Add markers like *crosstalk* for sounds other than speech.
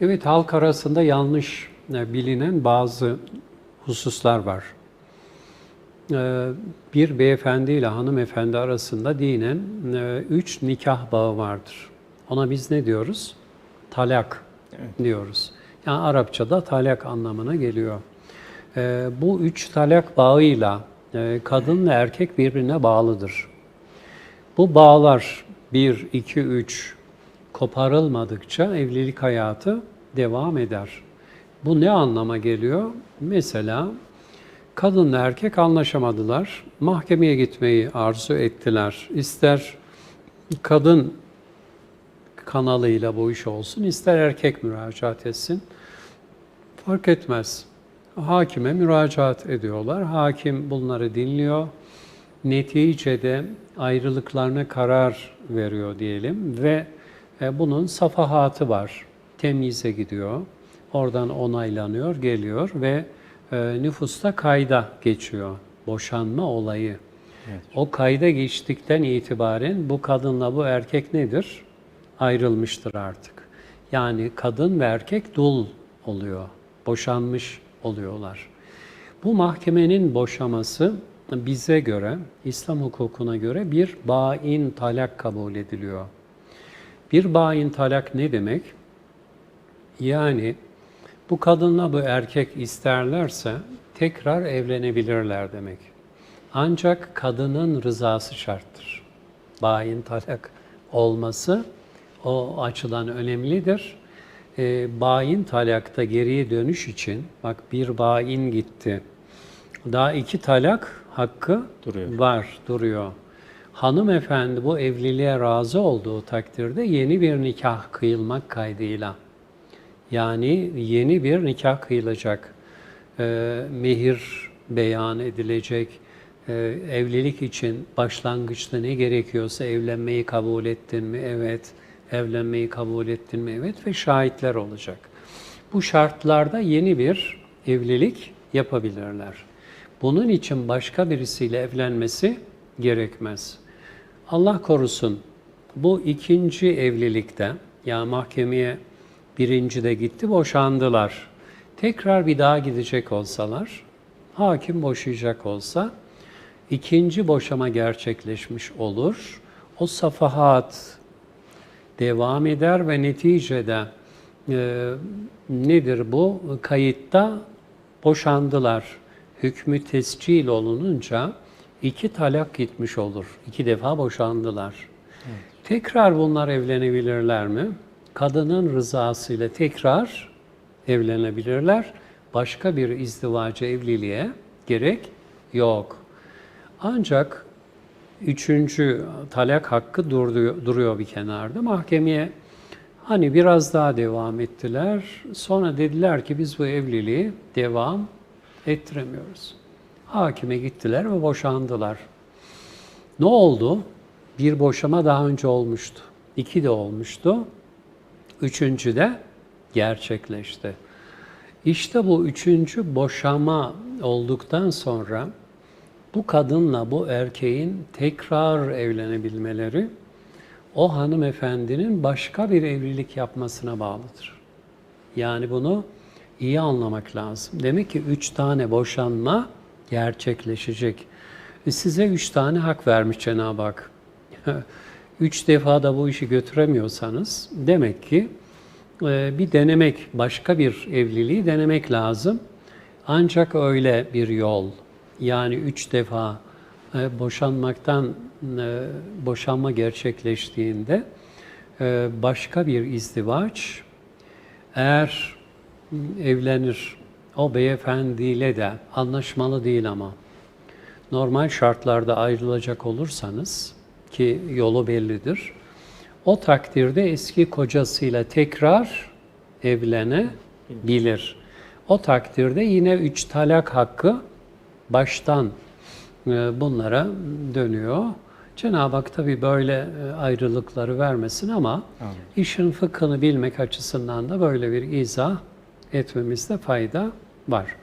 Evet halk arasında yanlış e, bilinen bazı hususlar var. Ee, Bir beyefendi ile hanımefendi arasında dinen e, üç nikah bağı vardır. Ona biz ne diyoruz? Talak diyoruz. Yani Arapçada talak anlamına geliyor. Bu üç talak bağıyla e, kadın ve erkek birbirine bağlıdır. Bu bağlar 1, 2, 3 koparılmadıkça evlilik hayatı devam eder. Bu ne anlama geliyor? Mesela kadınla erkek anlaşamadılar. Mahkemeye gitmeyi arzu ettiler. İster kadın kanalıyla bu iş olsun, ister erkek müracaat etsin. Fark etmez. Hakime müracaat ediyorlar. Hakim bunları dinliyor. Neticede ayrılıklarına karar veriyor diyelim ve bunun safahatı var. Temyize gidiyor. Oradan onaylanıyor, geliyor ve e, nüfusta kayda geçiyor. Boşanma olayı. O kayda geçtikten itibaren bu kadınla bu erkek nedir? Ayrılmıştır artık. Yani kadın ve erkek dul oluyor. Boşanmış oluyorlar. Bu mahkemenin boşaması bize göre, İslam hukukuna göre bir bain talak kabul ediliyor. Bir bain talak ne demek? Yani bu kadınla bu erkek isterlerse tekrar evlenebilirler demek. Ancak kadının rızası şarttır. Bain talak olması o açıdan önemlidir. E, bain talakta geriye dönüş için, bak bir bain gitti, daha iki talak hakkı Duruyor. var, duruyor. Hanımefendi bu evliliğe razı olduğu takdirde yeni bir nikah kıyılmak kaydıyla, yani yeni bir nikah kıyılacak, e, mehir beyan edilecek, e, evlilik için başlangıçta ne gerekiyorsa evlenmeyi kabul ettin mi? Evet. Evlenmeyi kabul ettin mi? Evet. Ve şahitler olacak. Bu şartlarda yeni bir evlilik yapabilirler. Bunun için başka birisiyle evlenmesi gerekmez. Allah korusun bu ikinci evlilikte ya mahkemeye birinci de gitti boşandılar. Tekrar bir daha gidecek olsalar, hakim boşayacak olsa ikinci boşama gerçekleşmiş olur. O safahat devam eder ve neticede e, nedir bu? Kayıtta boşandılar. Hükmü tescil olununca iki talak gitmiş olur. İki defa boşandılar. Tekrar bunlar evlenebilirler mi? Kadının rızasıyla tekrar evlenebilirler. Başka bir izdivacı evliliğe gerek yok. Ancak üçüncü talak hakkı duruyor, duruyor bir kenarda. Mahkemeye hani biraz daha devam ettiler. Sonra dediler ki biz bu evliliği devam ettiremiyoruz. Hakime gittiler ve boşandılar. Ne oldu? Bir boşama daha önce olmuştu. İki de olmuştu. Üçüncü de gerçekleşti. İşte bu üçüncü boşama olduktan sonra bu kadınla bu erkeğin tekrar evlenebilmeleri o hanımefendinin başka bir evlilik yapmasına bağlıdır. Yani bunu iyi anlamak lazım. Demek ki üç tane boşanma gerçekleşecek. E size üç tane hak vermiş Cenab-ı Hak. *laughs* üç defa da bu işi götüremiyorsanız demek ki e, bir denemek, başka bir evliliği denemek lazım. Ancak öyle bir yol, yani üç defa e, boşanmaktan boşanma gerçekleştiğinde başka bir izdivaç eğer evlenir o beyefendiyle de anlaşmalı değil ama normal şartlarda ayrılacak olursanız ki yolu bellidir. O takdirde eski kocasıyla tekrar evlenebilir. O takdirde yine üç talak hakkı baştan e, bunlara dönüyor. Cenab-ı Hak tabi böyle e, ayrılıkları vermesin ama Amin. işin fıkhını bilmek açısından da böyle bir izah etmemizde fayda var.